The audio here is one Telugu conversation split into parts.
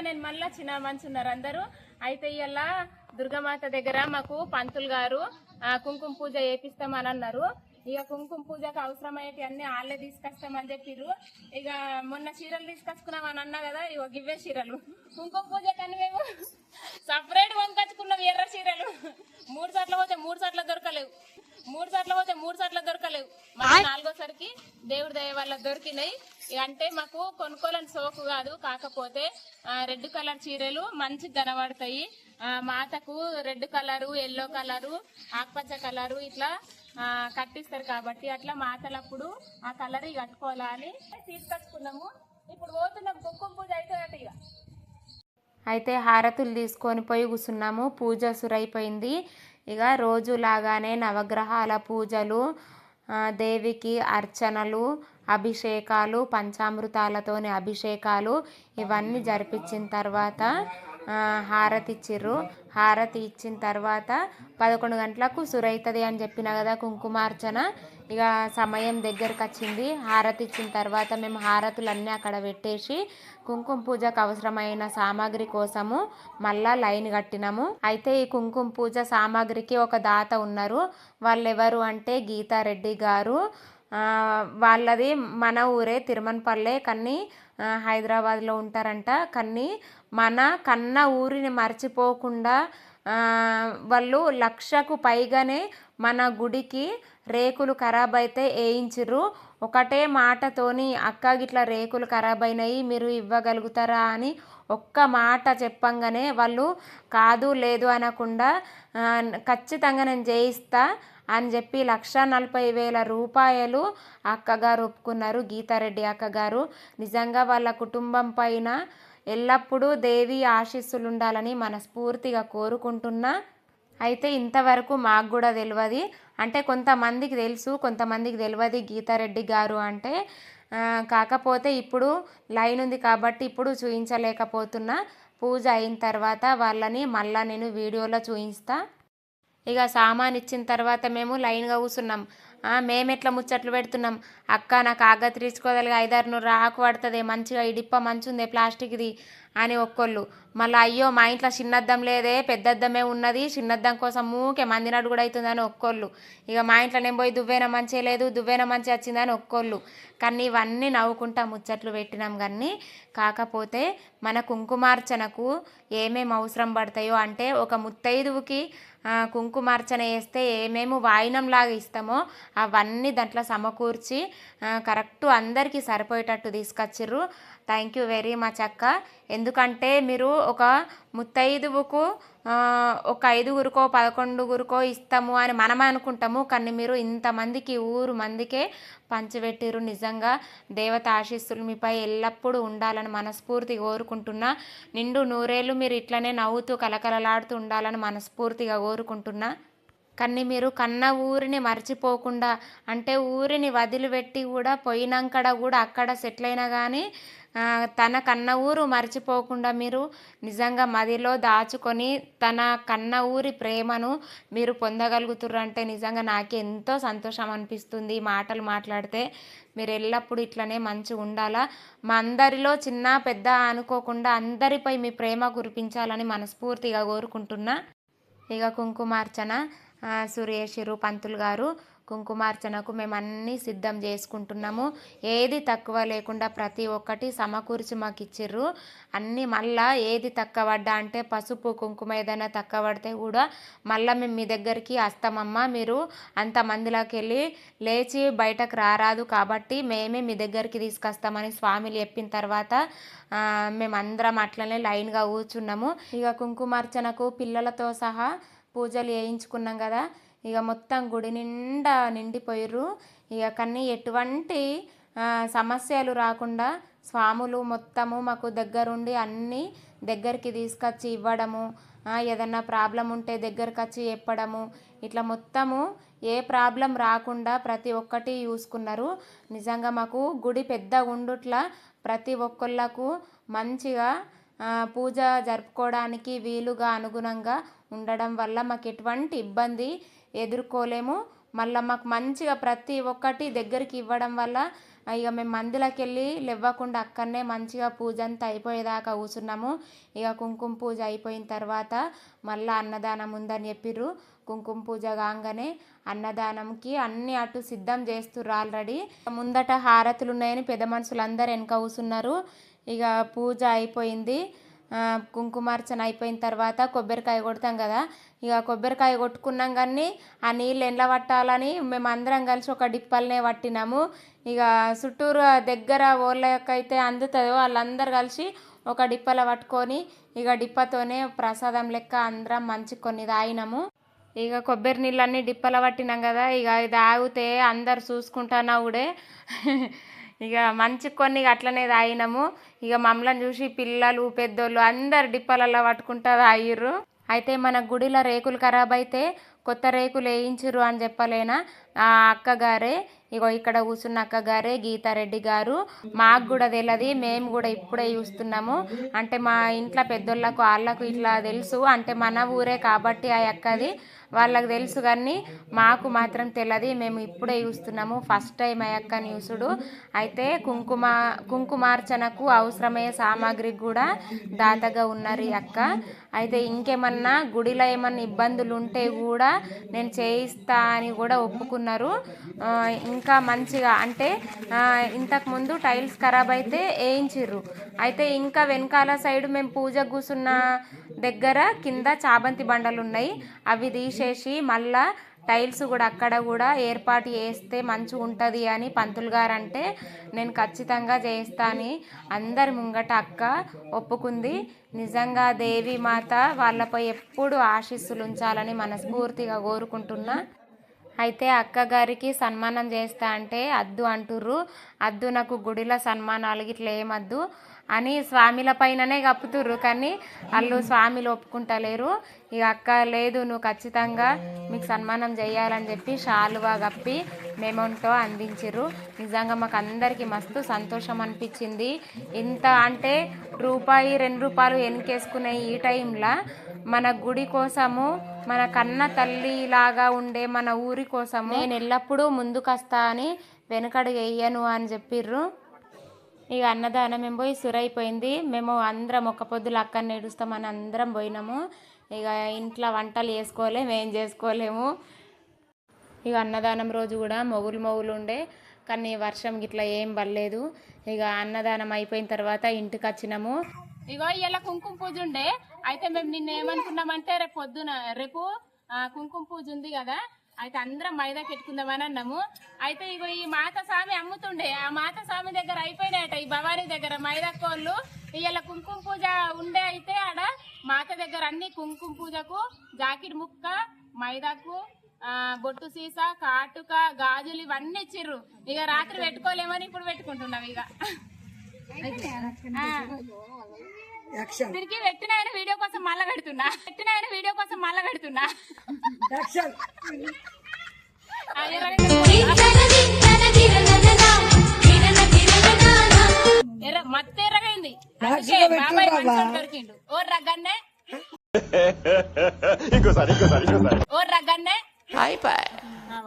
నేను మళ్ళీ వచ్చిన మంచున్నారు అందరూ. అయితే ఇవాళ దుర్గామాత దగ్గర మాకు పంతులు గారు ఆ, కుంకుమ పూజ చేపిస్తామని అన్నారు. ఇక కుంకుమ పూజకు అవసరమయ్యేటి అన్ని వాళ్ళే తీసుకొస్తామని చెప్పిర్రు. ఇక మొన్న చీరలు తీసుకొచ్చుకున్నామని అన్నా కదా ఇక గివ్వే చీరలు. కుంకుమ పూజ కానీ మేము సపరేట్ వంకొచ్చుకున్నాం ఎర్ర చీరలు. మూడు చోట్ల పోతే మూడు చోట్ల దొరకలేవు. మూడు సార్లు పోతే మూడు సార్లు దొరకలేవు. మళ్ళీ నాలుగోసారికి దేవుడి దయ వల్ల దొరికినాయి. అంటే మాకు కొనుక్కోలేని సోకు కాదు. కాకపోతే రెడ్ కలర్ చీరలు మంచి కనబడతాయి. ఆ, మాతకు రెడ్ కలరు ఎల్లో కలరు ఆకుపచ్చ కలరు ఇట్లా కట్టిస్తారు కాబట్టి అట్లా మాతలప్పుడు ఆ కలర్ కట్టుకోవాలని తీసుకొచ్చుకున్నాము. ఇప్పుడు పోతున్నాం. కుంకుమ పూజ అవుతుందట ఇక. అయితే హారతులు తీసుకొని పోయి కూర్చున్నాము. పూజ సురైపోయింది. ఇక రోజులాగానే నవగ్రహాల పూజలు దేవికి అర్చనలు అభిషేకాలు పంచామృతాలతోని అభిషేకాలు ఇవన్నీ జరిపించిన తర్వాత హారతి ఇచ్చిర్రు. హారతి ఇచ్చిన తర్వాత పదకొండు గంటలకు సురైతుంది అని చెప్పిన కదా కుంకుమార్చన. ఇక సమయం దగ్గరకు వచ్చింది హారతి ఇచ్చిన తర్వాత మేము హారతులన్నీ అక్కడ పెట్టేసి కుంకుమ పూజకు అవసరమైన సామాగ్రి కోసము మళ్ళా లైన్ కట్టినాము. అయితే ఈ కుంకుమ పూజ సామాగ్రికి ఒక దాత ఉన్నారు. వాళ్ళు ఎవరు అంటే గీతారెడ్డి గారు. వాళ్ళది మన ఊరే తిరుమన్పల్లె కన్నీ హైదరాబాద్లో ఉంటారంట. కన్నీ మన కన్న ఊరిని మర్చిపోకుండా వాళ్ళు లక్షకు పైగానే మన గుడికి రేకులు ఖరాబ్ అయితే వేయించిర్రు ఒకటే మాటతోని అక్క గిట్ల రేకులు ఖరాబ్ అయినాయి మీరు ఇవ్వగలుగుతారా అని ఒక్క మాట చెప్పంగానే వాళ్ళు కాదు లేదు అనకుండా ఖచ్చితంగా నేను చేయిస్తా అని చెప్పి లక్ష నలభై వేల రూపాయలు అక్కగారు ఒప్పుకున్నారు. గీతారెడ్డి అక్కగారు. నిజంగా వాళ్ళ కుటుంబం పైన ఎల్లప్పుడూ దేవి ఆశీస్సులు ఉండాలని మనస్ఫూర్తిగా కోరుకుంటున్నా. అయితే ఇంతవరకు మాకు కూడా తెలియదు అంటే కొంతమందికి తెలుసు కొంతమందికి తెలియదు గీతారెడ్డి గారు అంటే. కాకపోతే ఇప్పుడు లైన్ ఉంది కాబట్టి ఇప్పుడు చూపించలేకపోతున్నా పూజ అయిన తర్వాత వాళ్ళని మళ్ళా నేను వీడియోలో చూపిస్తా ఇక సామాన్ ఇచ్చిన తర్వాత మేము లైన్గా కూర్చున్నాం. మేమెట్లా మేము ఎట్లా ముచ్చట్లు పెడుతున్నాం. అక్క నాకు ఆగ తీసుకోగలిగా ఐదారు నూరు రాకు పడుతుంది మంచిగా ఈ డిప్ప మంచి ఉంది ప్లాస్టిక్ది అని ఒక్కొళ్ళు. మళ్ళీ అయ్యో మా ఇంట్లో చిన్నద్దం లేదే పెద్దద్దమే ఉన్నది చిన్నద్దం కోసం మూకే మందినట్టు కూడా అవుతుందని ఒక్కొళ్ళు. ఇక మా ఇంట్లో నేను పోయి దువ్వేన మంచి లేదు దువ్వేన మంచి వచ్చిందని ఒక్కొళ్ళు. కానీ ఇవన్నీ నవ్వుకుంటా ముచ్చట్లు పెట్టినాం కానీ కాకపోతే మన కుంకుమార్చనకు ఏమేమి అవసరం పడతాయో అంటే ఒక ముత్తైదువుకి కుంకుమార్చన వేస్తే ఏమేమి వాయినంలాగా ఇస్తామో అవన్నీ దాంట్లో సమకూర్చి కరెక్ట్ అందరికీ సరిపోయేటట్టు తీసుకొచ్చిర్రు. థ్యాంక్ యూ వెరీ మచ్ అక్క. ఎందుకంటే మీరు ఒక ముత్తైదువుకు ఒక ఐదుగురికో పదకొండుగురికో ఇస్తాము అని మనం అనుకుంటాము. కానీ మీరు ఇంతమందికి ఊరు మందికే పంచిపెట్టిరు నిజంగా. దేవత ఆశీస్సులు మీపై ఎల్లప్పుడూ ఉండాలని మనస్ఫూర్తిగా కోరుకుంటున్నా. నిండు నూరేళ్ళు మీరు ఇట్లనే నవ్వుతూ కలకలలాడుతూ ఉండాలని మనస్ఫూర్తిగా కోరుకుంటున్నా. కానీ మీరు కన్న ఊరిని మర్చిపోకుండా అంటే ఊరిని వదిలిపెట్టి కూడా పోయినాకడ కూడా అక్కడ సెటిల్ అయినా కానీ తన కన్న ఊరు మర్చిపోకుండా మీరు నిజంగా మదిలో దాచుకొని తన కన్న ఊరి ప్రేమను మీరు పొందగలుగుతుర్రు అంటే నిజంగా నాకు ఎంతో సంతోషం అనిపిస్తుంది ఈ మాటలు మాట్లాడితే. మీరు ఎల్లప్పుడూ ఇట్లనే మంచిగా ఉండాలా? మా అందరిలో చిన్న పెద్ద అనుకోకుండా అందరిపై మీ ప్రేమ కురిపించాలని మనస్ఫూర్తిగా కోరుకుంటున్నా. ఇక కుంకుమార్చన. సురేషిరు పంతులు గారు కుంకుమార్చనకు మేము అన్నీ సిద్ధం చేసుకుంటున్నాము. ఏది తక్కువ లేకుండా ప్రతి ఒక్కటి సమకూర్చి మాకు ఇచ్చిర్రు. అన్నీ మళ్ళా ఏది తక్కువ పడ్డా అంటే పసుపు కుంకుమ ఏదైనా తక్కువ పడితే కూడా మళ్ళీ మేము మీ దగ్గరికి వస్తామమ్మా మీరు అంతమందిలోకి వెళ్ళి లేచి బయటకు రారాదు కాబట్టి మేమే మీ దగ్గరికి తీసుకొస్తామని స్వామిలు చెప్పిన తర్వాత మేమందరం అట్లనే లైన్గా కూర్చున్నాము. ఇక కుంకుమార్చనకు పిల్లలతో సహా పూజలు చేయించుకున్నాం కదా ఇక మొత్తం గుడి నిండా నిండిపోయిర్రు. ఇక కానీ ఎటువంటి సమస్యలు రాకుండా స్వాములు మొత్తము మాకు దగ్గరుండి అన్నీ దగ్గరికి తీసుకొచ్చి ఇవ్వడము ఏదన్నా ప్రాబ్లం ఉంటే దగ్గరికి వచ్చి చెప్పడము. ఇట్లా మొత్తము ఏ ప్రాబ్లం రాకుండా ప్రతి ఒక్కటి చూసుకున్నారు. నిజంగా మాకు గుడి పెద్ద ఉండుట్లా ప్రతి ఒక్కళ్ళకు మంచిగా పూజ జరుపుకోవడానికి వీలుగా అనుగుణంగా ఉండడం వల్ల మాకు ఎటువంటి ఇబ్బంది ఎదుర్కోలేము. మళ్ళీ మాకు మంచిగా ప్రతి ఒక్కటి దగ్గరికి ఇవ్వడం వల్ల ఇక మేము మందులకు వెళ్ళి లేవ్వకుండా అక్కడనే మంచిగా పూజ అంతా అయిపోయేదాకా కూర్చున్నాము. ఇక కుంకుమ పూజ అయిపోయిన తర్వాత మళ్ళీ అన్నదానం ఉందని చెప్పిర్రు. కుంకుమ పూజ కాగానే అన్నదానంకి అన్ని అటు సిద్ధం చేస్తుర్రు ఆల్రెడీ. ముందట హారతులు ఉన్నాయని పెద్ద మనుషులు అందరూ వెనక కూర్చున్నారు. ఇక పూజ అయిపోయింది. కుంకుమార్చన అయిపోయిన తర్వాత కొబ్బరికాయ కొడతాం కదా ఇక కొబ్బరికాయ కొట్టుకున్నాం కానీ ఆ నీళ్ళు ఎండ్ల పట్టాలని మేము అందరం కలిసి ఒక డిప్పల్నే పట్టినాము. ఇక చుట్టూరు దగ్గర వాళ్ళకైతే అందుతుందో వాళ్ళందరూ కలిసి ఒక డిప్పల పట్టుకొని ఇక డిప్పతోనే ప్రసాదం లెక్క అందరం మంచి కొన్ని తాగినాము. ఇక కొబ్బరి నీళ్ళన్నీ డిప్పల పట్టినాం కదా ఇక ఇది తాగితే అందరు చూసుకుంటానా కూడా. ఇక మంచి కొన్ని అట్లనే తాగినాము. ఇక మమ్మల్ని చూసి పిల్లలు పెద్దోళ్ళు అందరు డిప్పలలో పట్టుకుంటా తాగిర్రు. అయితే మన గుడిలో రేకులు ఖరాబ్ అయితే కొత్త రేకులు వేయించిర్రు అని చెప్పలేనా? ఆ అక్కగారే ఇగో ఇక్కడ కూర్చున్న అక్కగారే గీతారెడ్డి గారు మాకు కూడా తెలియదు మేము కూడా ఇప్పుడే చూస్తున్నాము. అంటే మా ఇంట్లో పెద్దోళ్ళకు వాళ్ళకు ఇట్లా తెలుసు. అంటే మన ఊరే కాబట్టి ఆ అక్కది. వాళ్ళకి తెలుసు కానీ మాకు మాత్రం తెలియదు మేము ఇప్పుడే చూస్తున్నాము. ఫస్ట్ టైం ఆ అక్క న్యూసుడు. అయితే కుంకుమ కుంకుమార్చనకు అవసరమయ్యే సామాగ్రి కూడా దాతగా ఉన్నారు ఈ అక్క. అయితే ఇంకేమన్నా గుడిలో ఏమన్నా ఇబ్బందులు ఉంటే కూడా నేను చేయిస్తా అని కూడా ఒప్పుకున్నారు. ఇంకా మంచిగా అంటే ఇంతకుముందు టైల్స్ ఖరాబ్ అయితే వేయించిర్రు. అయితే ఇంకా వెనకాల సైడ్ మేము పూజ కూర్చున్న దగ్గర కింద చాబంతి బండలు ఉన్నాయి అవి తీసేసి మళ్ళా టైల్స్ కూడా అక్కడ కూడా ఏర్పాటు చేస్తే మంచిగా ఉంటుంది అని పంతులు గారు అంటే నేను ఖచ్చితంగా చేస్తాను. అని అందరి ముంగట అక్క ఒప్పుకుంది. నిజంగా దేవి మాత వాళ్ళపై ఎప్పుడు ఆశీస్సులు ఉంచాలని మనస్ఫూర్తిగా కోరుకుంటున్నా. అయితే అక్కగారికి సన్మానం చేస్తా అంటే అద్దు అంటుర్రు. అద్దు నాకు గుడిలో సన్మానాలు ఇట్లా ఏమద్దు. అని స్వామిల పైననే కప్పుతుర్రు. కానీ వాళ్ళు స్వామిలు ఒప్పుకుంటలేరు. ఇక అక్క లేదు నువ్వు ఖచ్చితంగా మీకు సన్మానం చేయాలని చెప్పి షాలువా కప్పి మెమోంటో అందించిర్రు. నిజంగా మాకు అందరికీ మస్తు సంతోషం అనిపించింది. ఇంత అంటే రూపాయి రెండు రూపాయలు వెనుకేసుకునే ఈ టైంలో మన గుడి కోసము మన కన్న తల్లి లాగా ఉండే మన ఊరి కోసము నేను ఎల్లప్పుడూ ముందుకొస్తా అని వెనకడు వేయను అని చెప్పిర్రు. ఇక అన్నదానం మేము పోయి సురైపోయింది. మేము అందరం ఒక పొద్దులు అక్కడ నేడుస్తామని అందరం పోయినాము. ఇక ఇంట్లో వంటలు చేసుకోలేము ఏం చేసుకోలేము. ఇక అన్నదానం రోజు కూడా మొగులు మొగులు ఉండే. కానీ వర్షం గిట్లా ఏం పడలేదు. ఇక అన్నదానం అయిపోయిన తర్వాత ఇంటికి వచ్చినాము. ఇగో ఇలా కుంకుమ పూజ ఉండే. అయితే మేము నిన్న ఏమనుకున్నామంటే రేపు పొద్దున రేపు కుంకుమ పూజ ఉంది కదా. అయితే అందరం మైదా పెట్టుకుందామని అన్నాము. అయితే ఇగో ఈ మాత స్వామి అమ్ముతుండే. ఆ మాత స్వామి దగ్గర అయిపోయినాయట ఈ భవానీ దగ్గర మైదా కోళ్ళు. ఇవాళ కుంకుమ పూజ ఉండే అయితే ఆడ మాత దగ్గర అన్ని కుంకుమ పూజకు జాకెట్ ముక్క మైదాకు ఆ, బొట్టు సీసా కాటుక గాజులు ఇవన్నీ ఇచ్చిర్రు. ఇక రాత్రి పెట్టుకోలేమని ఇప్పుడు పెట్టుకుంటున్నాం ఇక తిరిగి పెట్టిన ఆయన వీడియో కోసం మళ్ళా పెడుతున్నా. పెట్టిన ఆయన వీడియో కోసం మళ్ళా పెడుతున్నా. ఎర్ర మత్తు ఎర్రగైంది. బాబాయ్ దొరికిండు. ఓ రగ్గన్నే ఇంకోసారి ఇంకోసారి ఇంకోసారి. ఓ రగ్గన్నే ఆ,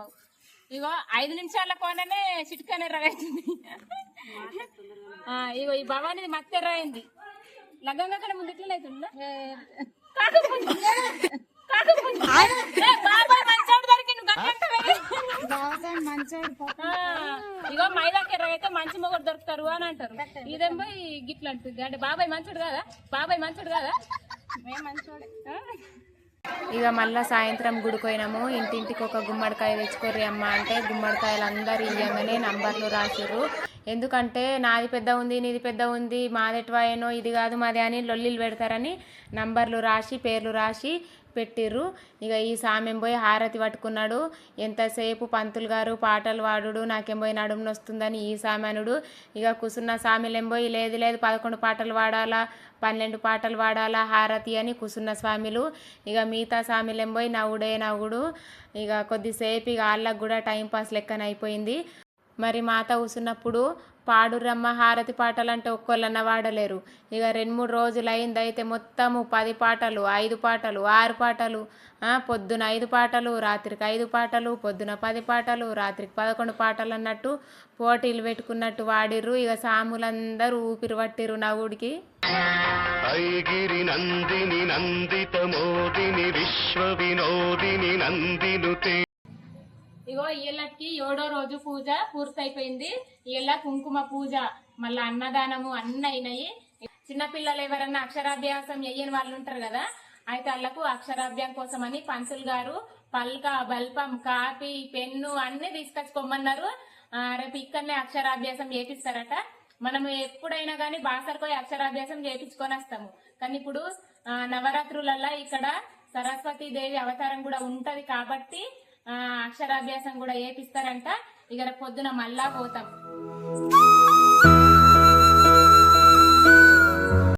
ఇగో ఐదు నిమిషాల కోననే చిటికన్ ఎర్రగైతుంది. ఆ, ఇగో ఈ భవానిది మత్తు ఎర్రగైంది. లగ్గంగా కన్నా ముందు ఇట్లనే అవుతుందా ఇగో మైదాకి అయితే మంచి మొగడు దొరుకుతారు అని అంటారు. ఇదేమో ఈ గిట్ల అంటుంది. అంటే బాబాయ్ మంచోడు కదా? బాబాయ్ మంచోడు కదా? మేము మంచోడే. ఇక మళ్ళా సాయంత్రం గుడిపోయినాము ఇంటింటికి ఒక గుమ్మడికాయ తెచ్చుకోర్రి అమ్మ అంటే గుమ్మడికాయలు అందరు ఇయ్యంగానే నంబర్లు రాసిర్రు. ఎందుకంటే నాది పెద్ద ఉంది నీది పెద్ద ఉంది మాదెట్వాయనో ఇది కాదు మాది అని లొల్లిలు పెడతారని నంబర్లు రాసి పేర్లు రాసి పెట్టిర్రు. ఇక ఈ సామెం పోయి హారతి పట్టుకున్నాడు. ఎంతసేపు పంతులు గారు పాటలు పాడుడు నాకేం పోయి నడుము నొస్తుందని ఈ సామానుడు ఇక కుసున్న సామెలేం లేదు లేదు పదకొండు పాటలు పాడాలా పన్నెండు పాటలు పాడాలా హారతి అని కుసున్న స్వామిలు ఇక మిగతా స్వామిలు పోయి నవ్వుడే నవ్వుడు. ఇక కొద్దిసేపు ఇక వాళ్ళకు కూడా టైం పాస్ లెక్కన అయిపోయింది. మరి మాత కూసున్నప్పుడు పాడురమ్మ హారతి పాటలు అంటే ఒక్కళ్ళన్న వాడలేరు. ఇక రెండు మూడు రోజులు అయింది అయితే మొత్తము పది పాటలు ఐదు పాటలు ఆరు పాటలు పొద్దున ఐదు పాటలు రాత్రికి ఐదు పాటలు పొద్దున పది పాటలు రాత్రికి పదకొండు పాటలు అన్నట్టు పోటీలు పెట్టుకున్నట్టు వాడిర్రు. ఇక సాములందరూ ఊపిరి పట్టిర్రు నవ్వుడికి ఐగిరి నందిని నందిత మోదిని విశ్వ వినోదిని నందిను ఇగో ఇళ్ళకి ఏడో రోజు పూజ పూర్తయిపోయింది. ఇళ్ళ కుంకుమ పూజ మళ్ళీ అన్నదానము అన్నీ అయినాయి. చిన్నపిల్లలు ఎవరన్నా అక్షరాభ్యాసం చెయ్యని వాళ్ళు ఉంటారు కదా అయితే వాళ్ళకు అక్షరాభ్యాసం కోసం అని పంతులు గారు పల్క బల్పం కాపీ పెన్ను అన్ని తీసుకొచ్చుకోమన్నారు. రేపు ఇక్కడనే అక్షరాభ్యాసం చేపిస్తారట. మనం ఎప్పుడైనా కానీ బాసరకు పోయి అక్షరాభ్యాసం చేపించుకొని వస్తాము. కానీ ఇప్పుడు నవరాత్రులలో ఇక్కడ సరస్వతి దేవి అవతారం కూడా ఉంటది కాబట్టి అక్షరాభ్యాసం కూడా చేపిస్తారంట ఇక పొద్దున మళ్ళా పోతాం.